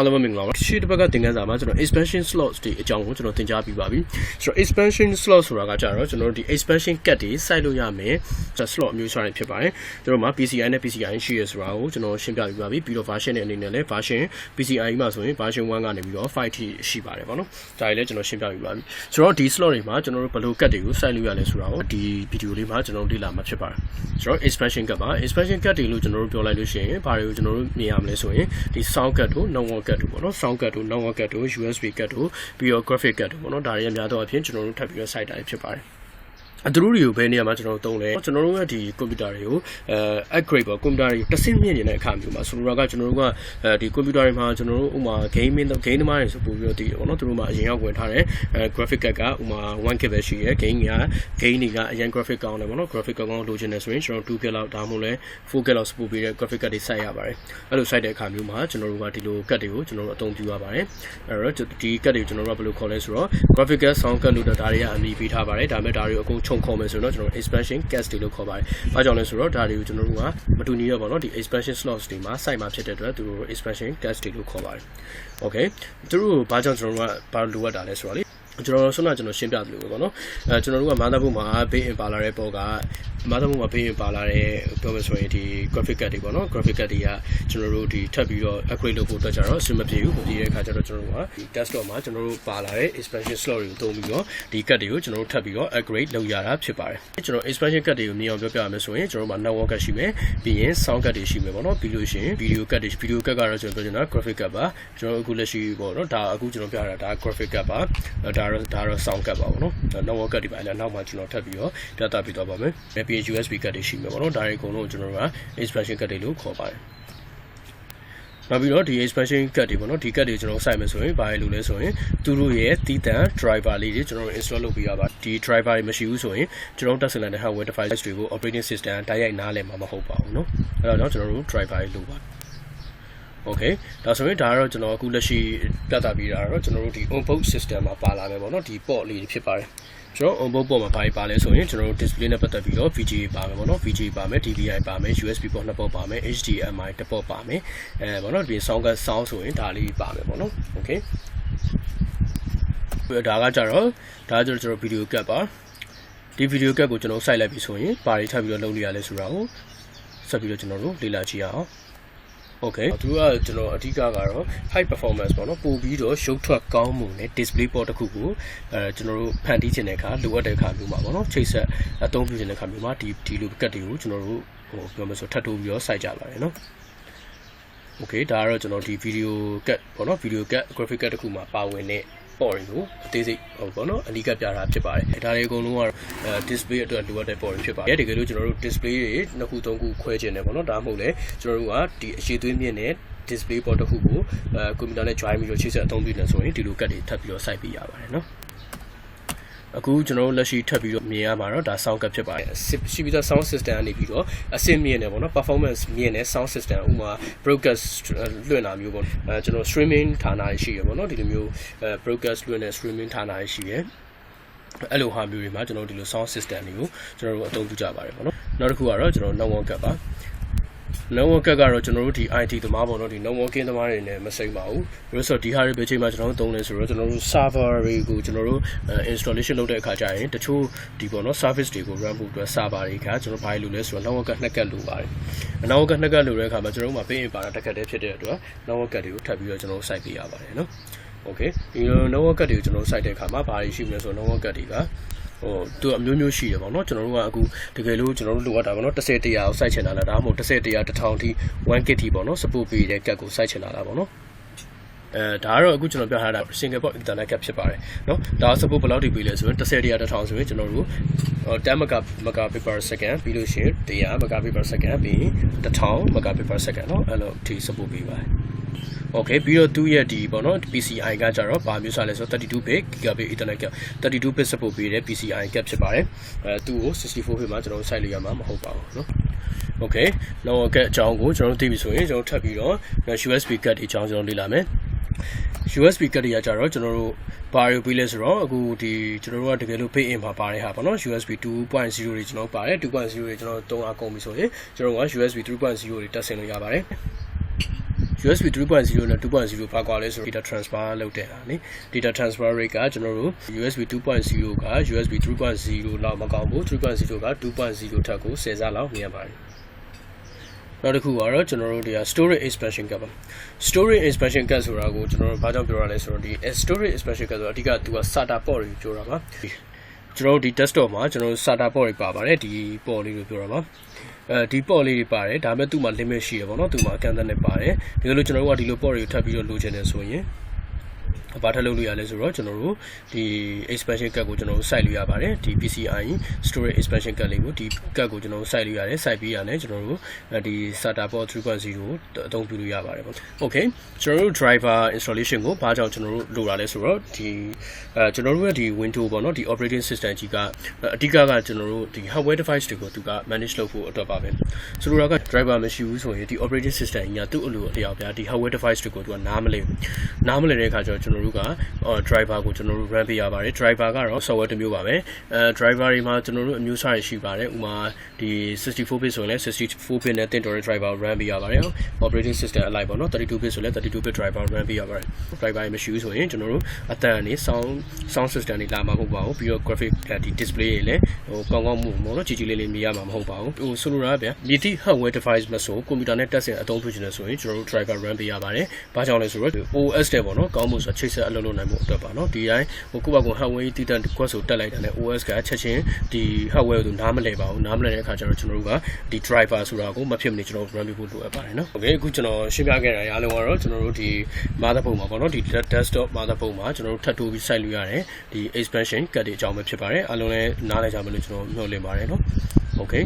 အားလုံးပဲမင်္ဂလာပါရှေ့တစ်ဘက်ကသင်ခန်းစာမှာကျွန်တော် expansion slots တွေအကြောင်းကိုကျွန်တော်သင်ကြားပြပါပြီဆိုတော့ expansion slot ဆိုတာကကြတော့ကျွန်တော်တို့ဒီ expansion cut တွေစိုက်လို့ရမယ် slot အမျိုးအစားတွေဖြစ်ပါတယ်ကျွန်တော်မှာ PCI နဲ့ PCI ရှိရဆိုတာကိုကျွန်တော်ရှင်းပြပြပါပြီပြီးတော့ version နဲ့အနေနဲ့လည်း version PCI မှာဆိုရင် version 1ကနေပြီးတော့5ထိရှိပါတယ်ပေါ့နော်ဒါတွေလည်းကျွန်တော်ရှင်းပြပြပါပြီဆိုတော့ဒီ slot တွေမှာကျွန်တော်တို့ဘယ်လို cut တွေကိုစိုက်လို့ရလဲဆိုတာကိုဒီ video လေးမှာကျွန်တော်တို့လေ့လာမှာဖြစ်ပါတယ်ဆိုတော့ expansion cut ပါ expansion cut တွေလို့ကျွန်တော်တို့ပြောလိုက်လို့ရှိရင်ဘာတွေကိုကျွန်တော်တို့မြင်ရမလဲဆိုရင်ဒီ sound cut တို့ non wall cut တို့ပေါ့နော် sound cut တို့ non wall cut တို့ USB cut တို့ပြီးတော့ graphic cut တို့ပေါ့နော်ဒါတွေအများတော့အဖြစ်ကျွန်တော်တို့ထပ်ပြီးတော့ site တာဖြစ်ပါတယ် အတူတူတွေကိုဘယ်နေရာမှာကျွန်တော်တို့သုံးလဲကျွန်တော်တို့ကဒီကွန်ပျူတာတွေကိုအဲ upgrade ပေါ့ကွန်ပျူတာတွေတစ်ဆင့်မြင့်နေတဲ့အခါမျိုးမှာဆိုတော့ကကျွန်တော်တို့ကအဲဒီကွန်ပျူတာတွေမှာကျွန်တော်တို့ဥမာ gaming game သမားတွေဆိုပို့ပြီးတော့ဒီပေါ့နော်သူတို့မှာအရင်ရောက်ဝင်ထားတဲ့အဲ graphic card ကဥမာ 1K ပဲရှိရဲ game က game တွေကအရင် graphic ကောင်းတယ်ပေါ့နော် graphic ကောင်းကောင်းလိုချင်တယ်ဆိုရင်ကျွန်တော် 2K လောက်ဒါမှမဟုတ်လဲ 4K လောက် support ပေးတဲ့ graphic card တွေစိုက်ရပါတယ်အဲ့လိုစိုက်တဲ့အခါမျိုးမှာကျွန်တော်တို့ကဒီလို card တွေကိုကျွန်တော်တို့အသုံးပြုရပါတယ်အဲ့တော့ဒီ card တွေကိုကျွန်တော်တို့ကဘယ်လိုခေါ်လဲဆိုတော့ graphic card sound card လို့ဒါတွေကအမည်ပေးထားပါတယ်ဒါပေမဲ့ဒါတွေကိုအကုန်ခြုံခေါ်မယ်ဆိုတော့ကျွန်တော် expansion cast တွေလို့ခေါ်ပါတယ်။ဘာကြောင့်လဲဆိုတော့ဒါတွေကိုကျွန်တော်တို့ကမတူညီတော့ပါတော့ဒီ expansion slots တွေမှာ site မှာဖြစ်တဲ့အတွက်သူတို့ expansion cast တွေလို့ခေါ်ပါတယ်။ Okay သူတို့ဘာကြောင့်ကျွန်တော်တို့ကဘာလိုအပ်တာလဲဆိုတော့လေ ကျွန်တော်ဆွမ်းနာကျွန်တော်ရှင်းပြသလိုပဲပေါ့နော်အဲကျွန်တော်တို့ကမာသာဘုတ်မှာဘေးအင်ပါလာတဲ့ပေါ်ကမာသာဘုတ်မှာဘေးအင်ပါလာတဲ့ပြောမယ်ဆိုရင်ဒီ graphic card တွေပေါ့နော် graphic card တွေကကျွန်တော်တို့ဒီထပ်ပြီးတော့ upgrade လုပ်ဖို့အတွက်ကြတော့အဆင်မပြေဘူးဒီတဲ့အခါကျတော့ကျွန်တော်တို့ကဒီ desktop မှာကျွန်တော်တို့ပါလာတဲ့ expansion slot တွေကိုသုံးပြီးတော့ဒီ card တွေကိုကျွန်တော်တို့ထပ်ပြီးတော့ upgrade လုပ်ရတာဖြစ်ပါတယ်ကျွန်တော် expansion card တွေကိုမြင်အောင်ပြောပြရမယ်ဆိုရင်ကျွန်တော်တို့မှာ network card ရှိမယ်ပြီးရင် sound card တွေရှိမယ်ပေါ့နော်ပြီးလို့ရှိရင် video card တွေ video card ကတော့ကျွန်တော်ပြောချင်တာ graphic card ပါကျွန်တော်အခုလက်ရှိပေါ့နော်ဒါအခုကျွန်တော်ပြတာဒါ graphic card ပါဒါတော့ဒါတော့ sound card ပါပေါ့နော်။ network card တွေပါလဲနောက်မှကျွန်တော်ထပ်ပြီးတော့ပြသပေးသွားပါမယ်။ APN USB card တွေရှိမယ်ပေါ့နော်။ဒါတွေအကုန်လုံးကျွန်တော်တို့က expansion card တွေလို့ခေါ်ပါတယ်။နောက်ပြီးတော့ဒီ expansion card တွေပေါ့နော်ဒီ card တွေကျွန်တော်စိုက်မယ်ဆိုရင်ဘာလဲလို့လဲဆိုရင်သူတို့ရဲ့တည်တံ driver လေးတွေကျွန်တော်တို့ install လုပ်ပေးရပါဒီ driver တွေမရှိဘူးဆိုရင်ကျွန်တော်တက်ဆင်တဲ့ hardware device တွေကို operating system တိုက်ရိုက်နားလည်မှာမဟုတ်ပါဘူးเนาะအဲ့တော့ကျွန်တော်တို့ driver တွေလိုပါ Okay ဒါဆိုရင်ဒါကတော့ကျွန်တော်အခုလက်ရှိပြသပေးတာတော့ကျွန်တော်တို့ဒီ on-board system မှာပါလာမယ်ပေါ့နော်ဒီ port လေးဖြစ်ပါတယ်ကျွန်တော် on-board port မှာဘာတွေပါလဲဆိုရင်ကျွန်တော်တို့ display နဲ့ပတ်သက်ပြီးတော့ VGA ပါမယ်ပေါ့နော် VGA ပါမယ် DVI ပါမယ် USB port နှစ် port ပါမယ် HDMI တစ် port ပါမယ်အဲပေါ့နော်ဒီ sound card sound ဆိုရင်ဒါလေးပါမယ်ပေါ့နော် Okay ဒါကကြတော့ဒါကကြတော့ကျွန်တော် video cap ပါဒီ video cap ကိုကျွန်တော်စိုက်လိုက်ပြီဆိုရင်ဘာတွေထပ်ပြီးတော့လုပ်လို့ရလဲဆိုတာကိုဆက်ပြီးတော့ကျွန်တော်တို့လေ့လာကြည့်ရအောင် Okay သူကကျွန်တော်အဓိကကတော့ high performance ပေါ့နော်ပို့ပြီးတော့ရုပ်ထွက်ကောင်းမှုနဲ့ display port တစ်ခုကိုအဲကျွန်တော်တို့ဖန်တီးချင်တဲ့အခါလိုအပ်တဲ့အခါမျိုးမှာပေါ့နော်ချိတ်ဆက်အသုံးပြုချင်တဲ့အခါမျိုးမှာဒီဒီလိုကတ်တွေကိုကျွန်တော်တို့ဟိုပြောမယ်ဆိုထပ်တိုးပြီးတော့စိုက်ကြပါတယ်နော် Okay ဒါကတော့ကျွန်တော်ဒီ video cut ပေါ့နော် video cut graphic cut တခုမှာပါဝင်တဲ့ ပေါ်ရင်ကိုအသေးစိတ်ဟုတ်ပေါ့နော်အနီးကပ်ပြတာဖြစ်ပါတယ်ဒါတွေအကုန်လုံးကတော့အဲ display အတွက်လိုအပ်တဲ့ပေါ်ရင်ဖြစ်ပါတယ်တကယ်လို့ကျွန်တော်တို့ display တွေနှစ်ခုသုံးခုခွဲခြင်းတယ်ပေါ့နော်ဒါမှမဟုတ်လေကျွန်တော်တို့ကဒီအရှိသွေးမြင့်တဲ့ display ပေါ်တစ်ခုကိုအဲကွန်ပျူတာနဲ့ join ပြီးတော့ချိတ်ဆက်အသုံးပြုနေဆိုရင်ဒီလိုကတ်တွေထပ်ပြီးတော့စိုက်ပေးရပါတယ်နော် အခုကျွန်တော်တို့လက်ရှိထပ်ပြီးတော့မြင်ရမှာတော့ဒါ sound card ဖြစ်ပါတယ်ရှိပြီးသား sound system ကနေပြီးတော့အဆင့်မြင့်တယ်ပေါ့နော် performance မြင့်တဲ့ sound system ဥမာ broadcast လွှင့်တာမျိုးပေါ့အဲကျွန်တော် streaming ဌာနတွေရှိရပေါ့နော်ဒီလိုမျိုးအဲ broadcast လွှင့်တဲ့ streaming ဌာနတွေရှိရအဲ့လိုဟာမျိုးတွေမှာကျွန်တော်တို့ဒီလို sound system တွေကိုကျွန်တော်တို့အသုံးပြုကြပါတယ်ပေါ့နော်နောက်တစ်ခုကတော့ကျွန်တော် no one cut ပါ network ကတော့ကျွန်တော်တို့ဒီ IT သမားပေါ့နော်ဒီ networking သမားတွေနဲ့မစိမ့်ပါဘူး။ဒါဆိုဒီဟာတွေပဲချိန်မှာကျွန်တော်တို့သုံးလဲဆိုတော့ကျွန်တော်တို့ server တွေကိုကျွန်တော်တို့ installation လုပ်တဲ့အခါကျရင်တချို့ဒီပေါ့နော် service တွေကို run ဖို့အတွက် server တွေကကျွန်တော်ဘာလို့လဲဆိုတော့ network နှစ်ကတ်လိုပါတယ်။ network နှစ်ကတ်လိုတဲ့အခါမှာကျွန်တော်တို့မှာ pin in ပါတာတစ်ကတ်တည်းဖြစ်တဲ့အတွက် network တွေကိုထပ်ပြီးတော့ကျွန်တော်တို့ site ပေးရပါတယ်နော်။ Okay ဒီလို network ကတ်တွေကိုကျွန်တော်တို့ site တဲ့အခါမှာဘာတွေရှိမလဲဆိုတော့ network ကတ်တွေက ဟိုသူအမျိုးမျိုးရှိတယ်ပေါ့နော်ကျွန်တော်တို့ကအခုတကယ်လို့ကျွန်တော်တို့လိုအပ်တာပေါ့နော်30 100ကိုစိုက်ချင်တာလားဒါမှမဟုတ်30 100 1000ထိ 1k ထိပေါ့နော် support ပေးတဲ့ကတ်ကိုစိုက်ချင်တာလားပေါ့နော်အဲဒါကတော့အခုကျွန်တော်ပြထားတာ single port ethernet cap ဖြစ်ပါတယ်เนาะဒါ support ဘယ်လောက်ထိပေးလဲဆိုရင်30 100 1000ဆိုရင်ကျွန်တော်တို့10 mega megabit per second ပြီးလို့ရှိရင်100 megabit per second ပြီးရင်1000 megabit per second เนาะအဲ့လိုထိ support ပေးပါတယ် Okay ပြီးတော့သူ့ရဲ့ဒီပေါ့နော် PCI ကကြတော့ဗာမျိုးစားလဲဆို32 bit gigabit ethernet cap 32 bit support ပေးတဲ့ PCI cap ဖြစ်ပါတယ်အဲသူ့ကို64 bit မှာကျွန်တော်တို့ site လို့ရမှာမဟုတ်ပါဘူးเนาะ Okay နောက်ကအကြောင်းကိုကျွန်တော်တို့သိပြီဆိုရင်ကျွန်တော်ထပ်ပြီးတော့ USB card ဒီအကြောင်းကျွန်တော်လေ့လာမယ် USB card တွေကကြတော့ကျွန်တော်တို့ဘာတွေပြီးလဲဆိုတော့အခုဒီကျွန်တော်တို့ကတကယ်လို့ pay in မှာပါတဲ့ဟာပေါ့နော် USB 2.0တွေကျွန်တော်ပါတယ်2.0တွေကျွန်တော်သုံးအားကုန်ပြီဆိုရင်ကျွန်တော်က USB 3.0တွေတက်ဆင်လို့ရပါတယ် USB 3.0နဲ့2.0ပါကွာလဲဆိုတော့ data transfer လုပ်တဲ့ဟာနိ data transfer rate ကကျွန်တော်တို့ USB 2.0က USB 3.0လောက်မကောင်းဘူး3.0က2.0ထက်ကို10ဆလောက်မြင်ရပါတယ်နောက်တစ်ခုကတော့ကျွန်တော်တို့ဒီ storage expansion cap ပါ storage expansion cap ဆိုတာကိုကျွန်တော်တို့ဘာကြောင့်ပြောရလဲဆိုတော့ဒီ storage expansion cap ဆိုတာအဓိကသူက SATA port တွေပြောတာပါ ကျွန်တော်တို့ဒီ desktop မှာကျွန်တော်တို့ SATA port တွေပါပါတယ်ဒီ port လေးကိုပြောတာပါအဲဒီ port လေးတွေပါတယ်ဒါပေမဲ့သူ့မှာ limit ရှိရပါတော့သူ့မှာအကန့်အသတ်နဲ့ပါတယ်ဒီလိုကျွန်တော်တို့ကဒီလို port တွေကိုထပ်ပြီးတော့လိုချင်တယ်ဆိုရင် ဘာထပ်လုပ်လို့ရလဲဆိုတော့ကျွန်တော်တို့ဒီ expansion card ကိုကျွန်တော်တို့စိုက်လို့ရပါတယ်ဒီ PCI storage expansion card လေးကိုဒီ card ကိုကျွန်တော်တို့စိုက်လို့ရတယ်စိုက်ပြီးရတယ်ကျွန်တော်တို့ဒီ SATA port 3.0ကိုအသုံးပြုလို့ရပါတယ်ပေါ့ Okay ကျွန်တော်တို့ driver installation ကိုဘာကြောင့်ကျွန်တော်တို့လိုတာလဲဆိုတော့ဒီအဲကျွန်တော်တို့ရဲ့ဒီ window ပေါ့နော်ဒီ operating system ကြီးကအဓိကကကျွန်တော်တို့ဒီ hardware device တွေကိုသူက manage လုပ်ဖို့အတွက်ပါပဲဆိုလိုတာက driver မရှိဘူးဆိုရင်ဒီ operating system ကြီးကသူ့အလိုအလျောက်ပြဒီ hardware device တွေကိုသူကနားမလည်ဘူးနားမလည်တဲ့အခါကျတော့ကျွန်တော်တို့က driver ကိုကျွန်တော်တို့ run ပေးရပါတယ် driver ကတော့ software တစ်မျိုးပါပဲအဲ driver တွေမှာကျွန်တော်တို့အမျိုးအစားတွေရှိပါတယ်ဥပမာဒီ64 bit ဆိုရင်လည်း64 bit နဲ့တင်တော်တဲ့ driver ကို run ပေးရပါတယ် operating system အလိုက်ပေါ့နော်32 bit ဆိုလည်း32 bit driver ကို run ပေးရပါတယ် driver တွေမရှိဘူးဆိုရင်ကျွန်တော်တို့အတန်အနေ sound sound system တွေလာမှာမဟုတ်ပါဘူးပြီးတော့ graphic ဒီ display တွေလည်းဟိုကောင်းကောင်းမှုပေါ့နော်ကြည်ကြည်လေးလေးမြင်ရမှာမဟုတ်ပါဘူးဟိုဆိုလိုတာဗျာမြည်သည့် hardware device မဆိုကွန်ပျူတာနဲ့တက်ဆင်အသုံးပြုချင်တယ်ဆိုရင်ကျွန်တော်တို့ driver run ပေးရပါတယ်ဘာကြောင့်လဲဆိုတော့ OS တဲ့ပေါ့နော်ကောင်းမှုဆိုချိတ်ဆက်အလုပ်လုပ်နိုင်မှုအတွက်ပါနော်ဒီတိုင်းဟိုကိုယ့်ဘက်က hardware တည်တံ့ကွက်ဆိုတက်လိုက်တာနဲ့ OS ကချက်ချင်းဒီ hardware ကိုနားမလဲပါဘူးနားမလဲတဲ့အခါကျတော့ကျွန်တော်တို့ကဒီ driver ဆိုတာကိုမဖြစ်မနေကျွန်တော်တို့ run ပေးဖို့လိုအပ်ပါတယ်နော် Okay အခုကျွန်တော်ရှင်းပြခဲ့တာအားလုံးကတော့ကျွန်တော်တို့ဒီ motherboard မှာပေါ့နော်ဒီ desktop motherboard မှာကျွန်တော်တို့ထပ်တိုးပြီးစိုက်လို့ရတယ်ဒီ expansion card တွေအကြောင်းပဲဖြစ်ပါတယ်အားလုံးလည်းနားလည်ကြမယ်လို့ကျွန်တော်မျှော်လင့်ပါတယ်နော် Okay